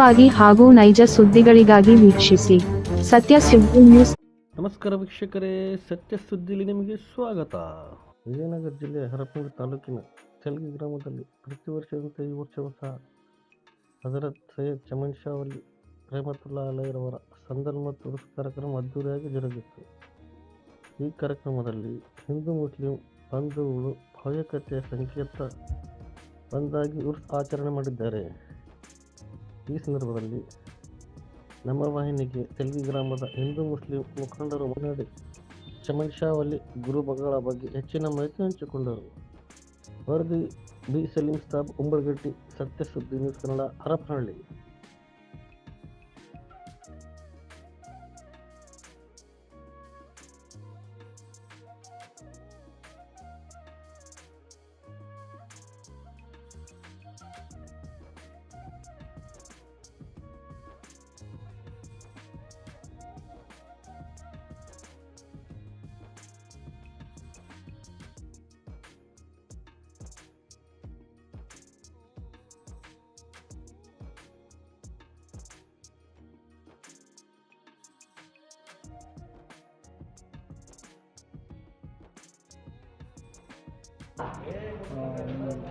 ವಾಗಿ ಹಾಗೂ ನೈಜ ಸುದ್ದಿಗಳಿಗಾಗಿ ವೀಕ್ಷಿಸಿ ಸತ್ಯ ಸುದ್ದಿ ನ್ಯೂಸ್. ನಮಸ್ಕಾರ ವೀಕ್ಷಕರೇ ಸತ್ಯ ಸುದ್ದಿಲಿ ನಿಮಗೆ ಸ್ವಾಗತ. ವಿಜಯನಗರ ಜಿಲ್ಲೆ ಹರಪನೂರು ತಾಲೂಕಿನ ಚಲ್ಗಿ ಗ್ರಾಮದಲ್ಲಿ ಪ್ರತಿ ವರ್ಷದಂತೆ ಈ ವರ್ಷವೂ ಸಹ. ಹಜರತ್ ಸೈಯದ್ ಚಮನ್ ಶಾ ಅಲಿ ರೆಹಮತುಲ್ಲಾ ಅಲೈರವರ ಸಂದಲ್ ಮತ್ತು ಉರ್ಸ್ ಕಾರ್ಯಕ್ರಮ ಅದ್ದೂರಿಯಾಗಿ ಜರುಗಿತ್ತು. ಈ ಕಾರ್ಯಕ್ರಮದಲ್ಲಿ ಹಿಂದೂ ಮುಸ್ಲಿಂ ಬಂಧುಗಳು ಭಾವ್ಯಕತೆಯ ಸಂಕೇತ ಒಂದಾಗಿ ಉರ್ಸ್ ಆಚರಣೆ ಮಾಡಿದ್ದಾರೆ. ಈ ಸಂದರ್ಭದಲ್ಲಿ ನಮ್ಮ ವಾಹಿನಿಗೆ ತೆಲಗಿ ಗ್ರಾಮದ ಹಿಂದೂ ಮುಸ್ಲಿಂ ಮುಖಂಡರು ಮಾತನಾಡಿ ಚಮನ್ ಅಲಿ ಗುರುಗಳ ಬಗ್ಗೆ ಹೆಚ್ಚಿನ ಮಾಹಿತಿ ಹಂಚಿಕೊಂಡರು. ವರದಿ ಬಿ. ಸಲೀಂ ಸಾಬ್, ಉಂಬಳಗಟ್ಟಿ ಸತ್ಯ ಸುದ್ದಿ ನ್ಯೂಸ್ ಕನ್ನಡ, ಹರಪನಹಳ್ಳಿ.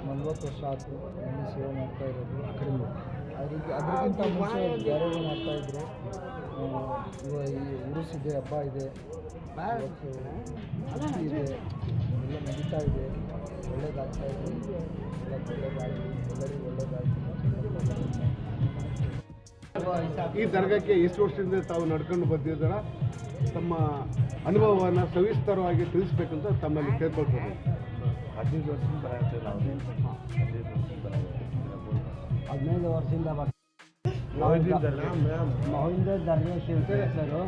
ನಲ್ವತ್ತು ವರ್ಷ ಆಯಿತು ಎಣ್ಣೆ ಸೇವೆ ಮಾಡ್ತಾ ಇರೋದು ಕಡಿಮೆ ಅದಕ್ಕೆ ಅದಕ್ಕಿಂತ ಮುಂಚೆ ಬೇರೆ ಮಾಡ್ತಾಯಿದ್ರು ಇವಾಗ ಈ ಉರುಸ್ ಇದೆ, ಹಬ್ಬ ಇದೆ ಇದೆ, ಎಲ್ಲ ನಡೀತಾ ಇದೆ, ಒಳ್ಳೇದಾಗ್ತಾ ಇದೆ, ಎಲ್ಲ ಒಳ್ಳೇದಾಗಲಿ, ಎಲ್ಲರಿಗೂ ಒಳ್ಳೇದಾಗಲಿ. ಈ ದರ್ಗಕ್ಕೆ ಎಷ್ಟು ವರ್ಷದಿಂದ ತಾವು ನಡ್ಕೊಂಡು ಬಂದಿದ್ದಾರ ತಮ್ಮ ಅನುಭವವನ್ನು ಸವಿಸ್ತರವಾಗಿ ತಿಳಿಸ್ಬೇಕಂತ ತಮ್ಮಲ್ಲಿ ಕೇಳ್ಕೊಳ್ತಾರೆ ಹದಿನೈದು ವರ್ಷದಿಂದ ಬರುತ್ತೆ ನಾವು ಹದಿನೈದು ವರ್ಷದಿಂದ ಹದಿನೈದು ವರ್ಷದಿಂದ ಮಹಿಂದ್ರ ಧರ್ಮೇಶ್ ಅಂತ ಹೆಸರು.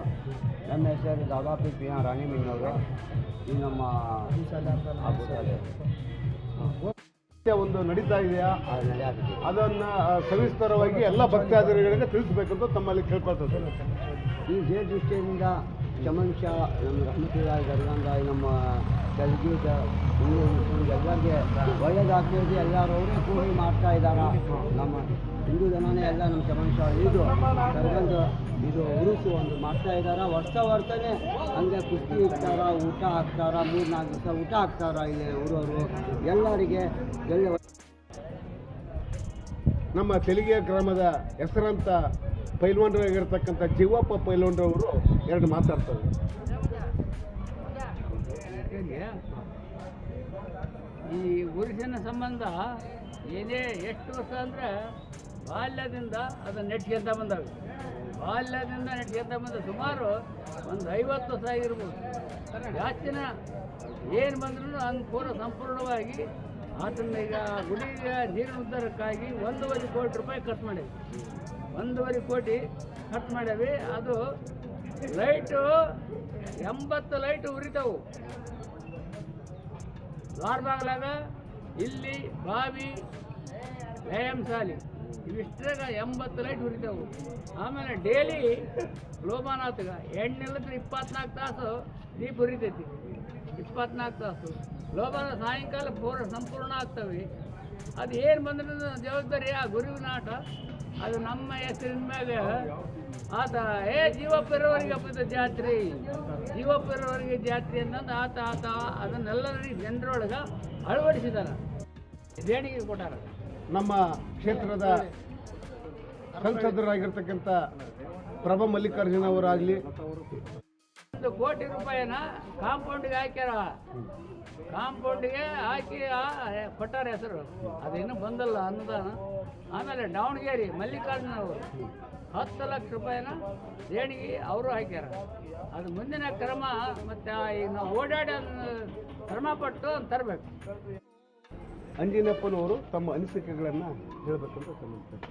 ನಮ್ಮ ಹೆಸರು ದಾದಾಪಿ ಪಿ ಆರ್ ರಾಣಿಮೀನವರು ಈ ನಮ್ಮ ಒಂದು ನಡೀತಾ ಇದೆಯಾ? ಅದನ್ನ ಸವಿಸ್ತಾರವಾಗಿ ಸವಿಸ್ತರವಾಗಿ ಎಲ್ಲ ಭಕ್ತಾದಿಗಳಿಗೆ ತಿಳಿಸ್ಬೇಕಂತ ತಮ್ಮಲ್ಲಿ ಕೇಳ್ಕೊಳ್ತದೆ ಈ ಜೇ ದೃಷ್ಟಿಯಿಂದ ಚಮನ್ ಶಾ, ನಮ್ಮ ರಹಮತುಲ್ಲಾ ದರ್ಗಾಂಗ ನಮ್ಮ ಮುಸ್ಲಿಂ ಎಲ್ಲರಿಗೆ ಒಳ್ಳೇದಾಗ್ತಿದೆ ಎಲ್ಲರೂ ಅವರೇ ಕೂಡಿ ಮಾಡ್ತಾ ಇದ್ದಾರೆ? ನಮ್ಮ ಹಿಂದೂ ಜನನೇ ಎಲ್ಲ ನಮ್ಮ ಚಮನ್ ಶಾ ಇದು ದರ್ಗಂದ ಇದು ಉರುಸು ಒಂದು ಮಾಡ್ತಾ ಇದ್ದಾರೆ? ವರ್ಷ ವರ್ತನೆ, ಹಂಗೆ ಕುಸ್ತಿ ಇಡ್ತಾರ, ಊಟ ಹಾಕ್ತಾರ ಮೂರು ನಾಲ್ಕು ದಿವಸ ಊಟ ಹಾಕ್ತಾರ ಇಲ್ಲಿ ಊರವರು? ಎಲ್ಲರಿಗೆ ಎಲ್ಲ ನಮ್ಮ ತೆಲಿಗೆ ಗ್ರಾಮದ ಹೆಸರಂತ ಪೈಲ್ವಾನರಾಗಿರ್ತಕ್ಕಂಥ ಜೀವಪ್ಪ ಪೈಲ್ವಾನ್ರವರು ಎರಡು ಮಾತಾಡ್ತಾರೆ. ಈ ಉರುಸಿನ ಸಂಬಂಧ ಏನೇ ಎಷ್ಟು ವರ್ಷ ಅಂದರೆ ಬಾಲ್ಯದಿಂದ ಅದನ್ನು ನೆಟ್ಕೊಂತ ಬಂದಾಗ ಬಾಲ್ಯದಿಂದ ನೆಟ್ಕೊಂತ ಬಂದ ಸುಮಾರು ಒಂದು ಐವತ್ತು ವರ್ಷ ಆಗಿರ್ಬೋದು. ಜಾಸ್ತಿನ ಏನು ಬಂದ್ರೂ ಅನುಕೂಲ ಪೂರ ಸಂಪೂರ್ಣವಾಗಿ ಆತನ ಈಗ ಗುಡಿಗೆ ನೀರಿನ ಉದ್ಧಾರಕ್ಕಾಗಿ ಒಂದೂವರೆ ಕೋಟಿ ರೂಪಾಯಿ ಖರ್ಚು ಮಾಡೇವಿ ಒಂದೂವರೆ ಕೋಟಿ ಖರ್ಚು ಮಾಡೇವಿ ಅದು ಲೈಟು, ಎಂಬತ್ತು ಲೈಟು ಉರಿತಾವು. ದ್ವಾರ ಬಾಗ್ಲಾಗ ಇಲ್ಲಿ ಬಾವಿ ವ್ಯಾಯಾಮ ಶಾಲೆ ಇವಿಷ್ಟ್ರಾಗ ಎಂಬತ್ತು ಲೈಟ್ ಉರಿತಾವು. ಆಮೇಲೆ ಡೈಲಿ ಲೋಮಾನಾಥಗ ಎಣ್ಣೆಲ್ಲದ್ರೆ ಇಪ್ಪತ್ನಾಲ್ಕು ತಾಸು ದೀಪ ಉರಿತೈತಿ. ಇಪ್ಪತ್ನಾಲ್ಕು ತಾಸು. ಲೋಬಾನ ಸಾಯಂಕಾಲ ಪೂರ್ಣ ಸಂಪೂರ್ಣ ಆಗ್ತವೆ. ಅದು ಏನು ಬಂದ್ರೆ ಜವಾಬ್ದಾರಿ ಆ ಗುರುವಿನ ಆಟ. ಅದು ನಮ್ಮ ಹೆಸರಿನ ಮೇಲೆ ಆತ, ಏ ಜೀವಪ್ಪರವರಿಗೆ ಹಬ್ಬದ ಜಾತ್ರೆ. ಜೀವಪ್ಪರವರಿಗೆ ಜಾತ್ರೆ ಅಂತಂದು ಆತ ಆತ ಅದನ್ನೆಲ್ಲರಿಗೆ ಜನರೊಳಗೆ ಅಳವಡಿಸಿದಾರ. ದೇಣಿಗೆ ಕೊಟ್ಟಾರ. ನಮ್ಮ ಕ್ಷೇತ್ರದ ಸಂಸದರಾಗಿರ್ತಕ್ಕಂಥ ಪ್ರಭಾ ಮಲ್ಲಿಕಾರ್ಜುನ ಅವರಾಗಲಿ ಒಂದು ಕೋಟಿ ರೂಪಾಯಿನ ಕಾಂಪೌಂಡ್ಗೆ ಹಾಕ್ಯಾರ. ಕಾಂಪೌಂಡ್ಗೆ ಹಾಕಿ ಆ- ಕೊಟ್ಟಾರ ಹೆಸರು. ಅದೇನು ಬಂದಲ್ಲ ಅನುದಾನ ಆಮೇಲೆ ದಾವಣಗೆರೆ ಮಲ್ಲಿಕಾರ್ಜುನ ಅವರು ಹತ್ತು ಲಕ್ಷ ರೂಪಾಯಿನ ದೇಣಿಗೆ ಅವರು ಹಾಕ್ಯಾರ. ಅದು ಮುಂದಿನ ಕ್ರಮ ಮತ್ತು ಈಗ ನಾವು ಓಡಾಡಿ ಅದನ್ನ ಕ್ರಮ ಪಟ್ಟು ತರಬೇಕು. ಅಂಜಿನಪ್ಪನವರು ತಮ್ಮ ಅನಿಸಿಕೆಗಳನ್ನು ಹೇಳಬೇಕಂತ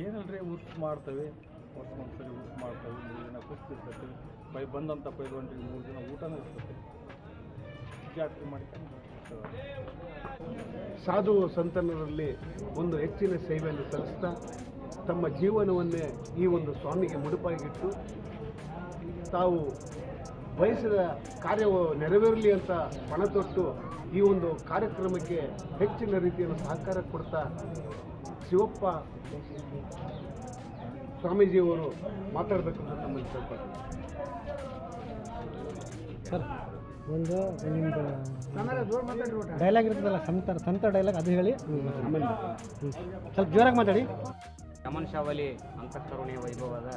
ಏನಲ್ರಿ ಉರ್ಸ್ ಮಾಡ್ತೇವೆ ವರ್ಷ ಊಟ ಮಾಡ್ತೇವೆ ಮೂರು ದಿನ ಕುಸ್ತಿ ಇರ್ತೈತೆ. ಪೈ ಬಂದಂಥ ಪೈಲ್ವಾನ್ರಿಗೆ ಮೂರು ದಿನ ಊಟನೂ ಇರ್ತೈತೆ. ಜಾತ್ರೆ ಸಾಧು ಸಂತನರಲ್ಲಿ ಒಂದು ಹೆಚ್ಚಿನ ಸೇವೆಯನ್ನು ಸಲ್ಲಿಸ್ತಾ ತಮ್ಮ ಜೀವನವನ್ನೇ ಈ ಒಂದು ಸ್ವಾಮಿಗೆ ಮುಡುಪಾಗಿಟ್ಟು ತಾವು ಬಯಸಿದ ಕಾರ್ಯವು ನೆರವೇರಲಿ ಅಂತ ಪಣ ತೊಟ್ಟು ಈ ಒಂದು ಕಾರ್ಯಕ್ರಮಕ್ಕೆ ಹೆಚ್ಚಿನ ರೀತಿಯಲ್ಲಿ ಸಹಕಾರ ಕೊಡ್ತಾ ಶಿವಪ್ಪ ಸ್ವಾಮೀಜಿಯವರು ಮಾತಾಡಬೇಕಂತ ತಮ್ಮಲ್ಲಿ ಕೇಳ್ಕೊಳ್ತೀನಿ ಸರ್ ಒಂದು ನಿಮ್ಮದು ಡೈಲಾಗ್ ಇರ್ತದಲ್ಲ ಸಂತ ಸಂತ ಡೈಲಾಗ್ ಅದು ಹೇಳಿ. ಸ್ವಲ್ಪ ಜೋರಾಗಿ ಮಾತಾಡಿ. ಯಮನ್ ಶಾವಲಿ ಅಂತಃಕರುಣೆಯ ವೈಭವದ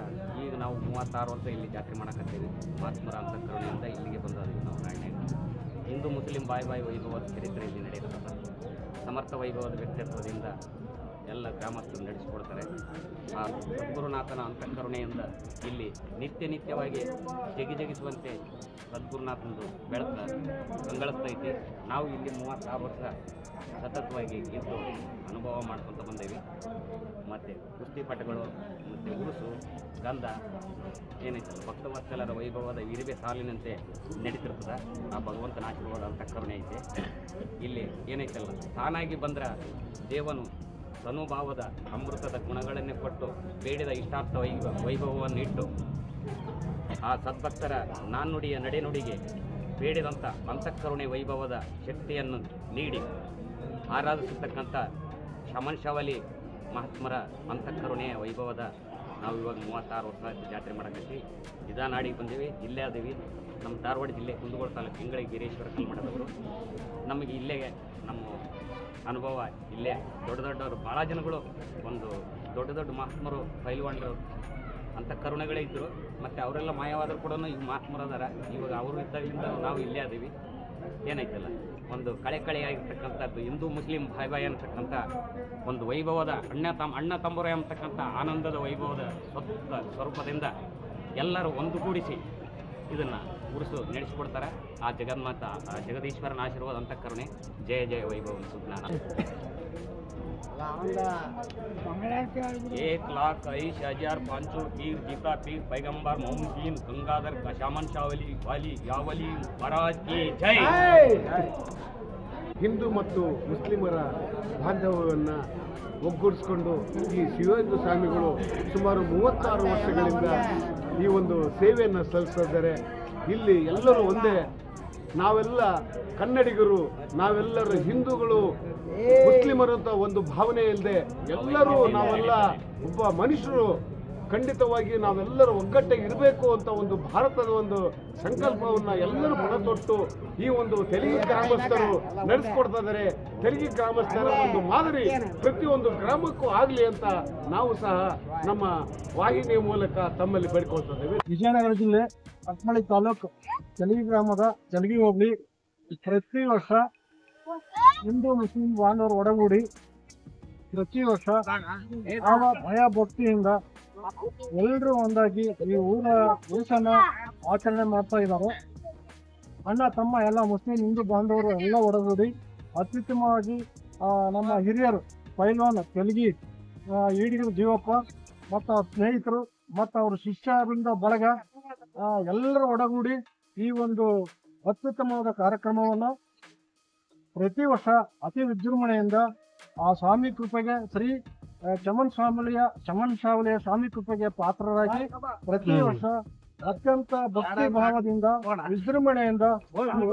ಈಗ ನಾವು ಮೂವತ್ತಾರು ವರ್ಷ ಇಲ್ಲಿ ಜಾತ್ರೆ ಮಾಡಕತ್ತೀವಿ. ಮಹಾತ್ಮರ ಅಂತಃಕರುಣೆಯಿಂದ ಇಲ್ಲಿಗೆ ಬಂದಿದ್ದೀವಿ ನಾವು ನಾಣ್ಯ ಹಿಂದೂ ಮುಸ್ಲಿಂ ಬಾಯ್ ಬಾಯ್ ವೈಭವದ ಚರಿತ್ರೆ ಇಲ್ಲಿ ನಡೆಯುತ್ತದೆ ಸಮರ್ಥ ವೈಭವದ ವ್ಯಕ್ತಿತ್ವದಿಂದ ಎಲ್ಲ ಗ್ರಾಮಸ್ಥರು ನಡೆಸಿಕೊಡ್ತಾರೆ. ಆ ಸದ್ಗುರುನಾಥನ ಅಂತಃಕರುಣೆಯಿಂದ ಇಲ್ಲಿ ನಿತ್ಯ ನಿತ್ಯವಾಗಿ ಜಗಿ ಜಗಿಸುವಂತೆ ಸದ್ಗುರುನಾಥನದು ಬೆಳಕ ಕಂಗಳಿಸ್ತೈತಿ. ನಾವು ಇಲ್ಲಿ ಮೂವತ್ತಾರು ವರ್ಷ ಸತತವಾಗಿ ಇದ್ದು ಅನುಭವ ಮಾಡ್ಕೊತ ಬಂದೇವಿ. ಮತ್ತು ಕುಸ್ತಿಪಟುಗಳು ಮತ್ತು ಉರುಸು, ಗಂಧ ಏನೈತೆ ಭಕ್ತವತ್ಸಲರ ವೈಭವದ ಇರುವೆ ಸಾಲಿನಂತೆ ನಡೀತಿರ್ತದೆ. ಆ ಭಗವಂತನ ಆಶೀರ್ವಾದ ಅಂತ ಕರುಣೆ ಐತೆ. ಇಲ್ಲಿ ಏನೈತಲ್ಲ? ತಾನಾಗಿ ಬಂದ್ರೆ ದೇವನು ತನುಭಾವದ ಅಮೃತದ ಗುಣಗಳನ್ನೇ ಕೊಟ್ಟು ಬೇಡಿದ ಇಷ್ಟಾರ್ಥ ವೈಭವ ವೈಭವವನ್ನು ಇಟ್ಟು ಆ ಸದ್ಭಕ್ತರ ನಾನುಡಿಯ ನಡೆನುಡಿಗೆ ಬೇಡಿದಂಥ ಮಂತಕರುಣೆ ವೈಭವದ ಶಕ್ತಿಯನ್ನು ನೀಡಿ ಆರಾಧಿಸತಕ್ಕಂಥ ಶಮನ್ ಶವಲಿ ಮಹಾತ್ಮರ ಮಂತಕರುಣೆಯ ವೈಭವದ ನಾವು ಇವಾಗ ಮೂವತ್ತಾರು ವರ್ಷ ಜಾತ್ರೆ ಮಾಡಕತ್ತಿ. ಇದಾ ನಾಡಿಗೆ ಬಂದೀವಿ. ಇಲ್ಲೇ ಆದೀವಿ. ನಮ್ಮ ಧಾರವಾಡ ಜಿಲ್ಲೆ ಕುಂದಗೋಳ ತಾಲೂಕು ಹಿಂಗಳಿ ಗಿರೀಶ್ವರ ಕಲ್ಮಠದವರು. ನಮಗೆ ಇಲ್ಲೇ ನಮ್ಮ ಅನುಭವ ಇಲ್ಲೇ ದೊಡ್ಡ ದೊಡ್ಡವರು ಭಾಳ ಜನಗಳು ಒಂದು ದೊಡ್ಡ ದೊಡ್ಡ ಮಹಾತ್ಮರು, ಪೈಲ್ವಾನ್ರು ಅಂತ ಕರುಣೆಗಳೇ ಇದ್ದರು. ಮತ್ತು ಅವರೆಲ್ಲ ಮಾಯವಾದರೂ ಕೂಡ ಈಗ ಮಹಾತ್ಮರು ಅದಾರ. ಇವಾಗ ಅವರು ಇದ್ದಾಗಲಿಂದ ನಾವು ಇಲ್ಲೇ ಅದೀವಿ. ಏನಾಯ್ತಲ್ಲ? ಒಂದು ಕಳೆ ಕಳೆಯಾಗಿರ್ತಕ್ಕಂಥದ್ದು ಹಿಂದೂ, ಮುಸ್ಲಿಂ ಭಾಯ್ ಬಾಯ್ ಅಂತಕ್ಕಂಥ ಒಂದು ವೈಭವದ ಅಣ್ಣ ತಮ್ಮ ಅಣ್ಣ ತಮ್ಮರೇ ಅಂತಕ್ಕಂಥ ಆನಂದದ ವೈಭವದ ಸ್ವತ್ತ ಸ್ವರೂಪದಿಂದ ಎಲ್ಲರೂ ಒಂದುಗೂಡಿಸಿ ಇದನ್ನು ಉರುಸು ನಡೆಸಿಕೊಡ್ತಾರೆ ಆ ಜಗನ್ಮಾತ ಆ ಜಗದೀಶ್ವರನ ಆಶೀರ್ವಾದ ಅಂತಃಕರುಣೆ ಜಯ ಜಯ ವೈಭವ ಸುಜ್ಞಾನ एक लाख ऐश हजार पाँचों पीर जीता पीर पैगंबर मोहम्मदीन गंगाधर कशामन शावली वाली यावली महाराज की जय ಹಿಂದೂ ಮತ್ತು ಮುಸ್ಲಿಮರ ಬಾಂಧವ್ಯವನ್ನು ಒಗ್ಗೂಡಿಸ್ಕೊಂಡು ಈ ಶಿವೇಂದ್ರ ಸ್ವಾಮಿಗಳು ಸುಮಾರು ಮೂವತ್ತಾರು ವರ್ಷಗಳಿಂದ ಈ ಒಂದು ಸೇವೆಯನ್ನು ಸಲ್ಲಿಸಿದ್ದಾರೆ ಇಲ್ಲಿ ಎಲ್ಲರೂ ಒಂದೇ. ನಾವೆಲ್ಲ ಕನ್ನಡಿಗರು, ನಾವೆಲ್ಲರೂ ಹಿಂದೂಗಳು, ಮುಸ್ಲಿಮರು ಅಂತ ಒಂದು ಭಾವನೆ ಇಲ್ಲದೆ ಎಲ್ಲರೂ ನಾವೆಲ್ಲ ಒಬ್ಬ ಮನುಷ್ಯರು. ಖಂಡಿತವಾಗಿ ನಾವೆಲ್ಲರೂ ಒಗ್ಗಟ್ಟಾಗಿ ಇರಬೇಕು ಅಂತ ಒಂದು ಭಾರತದ ಒಂದು ಸಂಕಲ್ಪವನ್ನು ಎಲ್ಲರೂ ಪಣತೊಟ್ಟು ಈ ಒಂದು ತೆಲುಗು ಗ್ರಾಮಸ್ಥರು ನಡೆಸ್ಕೊಡ್ತಾ ಇದ್ದಾರೆ ತೆಲುಗು ಗ್ರಾಮಸ್ಥರ ಒಂದು ಮಾದರಿ ಪ್ರತಿಯೊಂದು ಗ್ರಾಮಕ್ಕೂ ಆಗಲಿ ಅಂತ ನಾವು ಸಹ ನಮ್ಮ ವಾಹಿನಿಯ ಮೂಲಕ ತಮ್ಮಲ್ಲಿ ಬೇಡ್ಕೊಳ್ತಾ ಇದ್ದೇವೆ. ವಿಜಯನಗರ ಜಿಲ್ಲೆ ಅಕ್ಮಳಿ ತಾಲೂಕು ತೆಲುಗು ಗ್ರಾಮದ ಜಲಗಿ ಹೋಬಳಿ. ಪ್ರತಿ ವರ್ಷ ಹಿಂದೂ, ಮುಸ್ಲಿಂ ಬಾಂಧವರು ಒಡಗೂಡಿ ಪ್ರತಿ ವರ್ಷ ಭಯ ಭಕ್ತಿಯಿಂದ ಎಲ್ಲರೂ ಒಂದಾಗಿ ಈ ಊರ ದಿವಸನ ಆಚರಣೆ ಮಾಡ್ತಾ ಇದ್ದಾರೆ. ಅಣ್ಣ, ತಮ್ಮ ಎಲ್ಲ ಮುಸ್ಲಿಂ, ಹಿಂದೂ ಬಾಂಧವರು ಎಲ್ಲ ಒಡಗೂಡಿ ಅತ್ಯುತ್ತಮವಾಗಿ ನಮ್ಮ ಹಿರಿಯರು ಪೈಲ್ವಾನ್, ತೆಲುಗಿ ಈಡಿಗರು ಜೀವಪ್ಪ, ಮತ್ತು ಸ್ನೇಹಿತರು, ಮತ್ತು ಅವ್ರ ಶಿಷ್ಯರಿಂದ ಬಳಗ ಎಲ್ಲರೂ ಒಡಗೂಡಿ ಈ ಒಂದು ಅತ್ಯುತ್ತಮವಾದ ಕಾರ್ಯಕ್ರಮವನ್ನು ಪ್ರತಿ ವರ್ಷ ಅತಿ ವಿಜೃಂಭಣೆಯಿಂದ ಆ ಸ್ವಾಮಿ ಕೃಪೆಗೆ ಶ್ರೀ ಚಮನ್ ಸ್ವಾಮಿಯ ಚಮನ್ ಶಾವಲಿಯ ಸ್ವಾಮಿ ಕೃಪೆಗೆ ಪಾತ್ರರಾಗಿ ಪ್ರತಿ ವರ್ಷ ಅತ್ಯಂತ ಭಕ್ತಿ ಭಾವದಿಂದ ವಿಜೃಂಭಣೆಯಿಂದ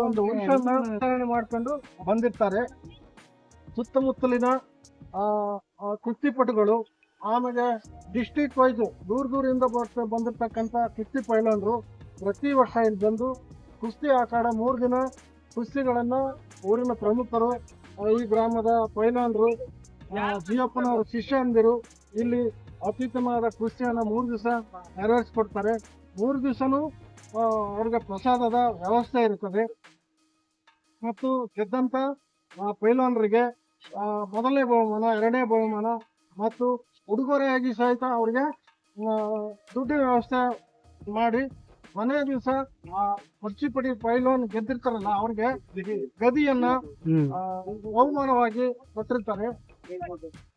ಒಂದು ಆಚರಣೆ ಮಾಡ್ಕೊಂಡು ಬಂದಿರ್ತಾರೆ. ಸುತ್ತಮುತ್ತಲಿನ ಆ, ಆ, ಕುಸ್ತಿಪಟುಗಳು ಆಮೇಲೆ ಡಿಸ್ಟಿಕ್ ವೈಸ್ ದೂರ ದೂರಿಂದ ಬರ್ತ ಬಂದಿರ್ತಕ್ಕಂಥ ಕುಸ್ತಿ ಪೈಲನ್ರು ಪ್ರತಿ ವರ್ಷ ಇಲ್ಲಿ ಬಂದು ಕುಸ್ತಿ ಆಟಾಡ ಮೂರು ದಿನ ಕುಸ್ತಿಗಳನ್ನು ಊರಿನ ಪ್ರಮುಖರು ಈ ಗ್ರಾಮದ ಪೈಲಾನ್ರು ಜಿಯಪ್ಪನವರ ಶಿಷ್ಯಂದಿರು ಇಲ್ಲಿ ಅತ್ಯುತ್ತಮವಾದ ಕೃಷಿಯನ್ನು ಮೂರು ದಿವಸ ನೆರವೇರಿಸ್ಕೊಡ್ತಾರೆ. ಮೂರು ದಿವಸನೂ ಅವ್ರಿಗೆ ಪ್ರಸಾದದ ವ್ಯವಸ್ಥೆ ಇರುತ್ತದೆ ಮತ್ತು ಗೆದ್ದಂಥ ಆ, ಪೈಲಾನರಿಗೆ ಆ, ಮೊದಲನೇ ಬಹುಮಾನ ಎರಡನೇ ಬಹುಮಾನ ಮತ್ತು ಉಡುಗೊರೆಯಾಗಿ ಸಹಿತ ಅವರಿಗೆ ದುಡ್ಡಿನ ವ್ಯವಸ್ಥೆ ಮಾಡಿ ಮನೆ ದಿವಸ ಪರ್ಚಿಪಡಿ ಪೈಲೋನ್ ಗೆದ್ದಿರ್ತಾರಲ್ಲ ಅವ್ರಿಗೆ ಗದಿಯನ್ನ ಆ, ಬಹುಮಾನವಾಗಿ ಕೊಟ್ಟಿರ್ತಾರೆ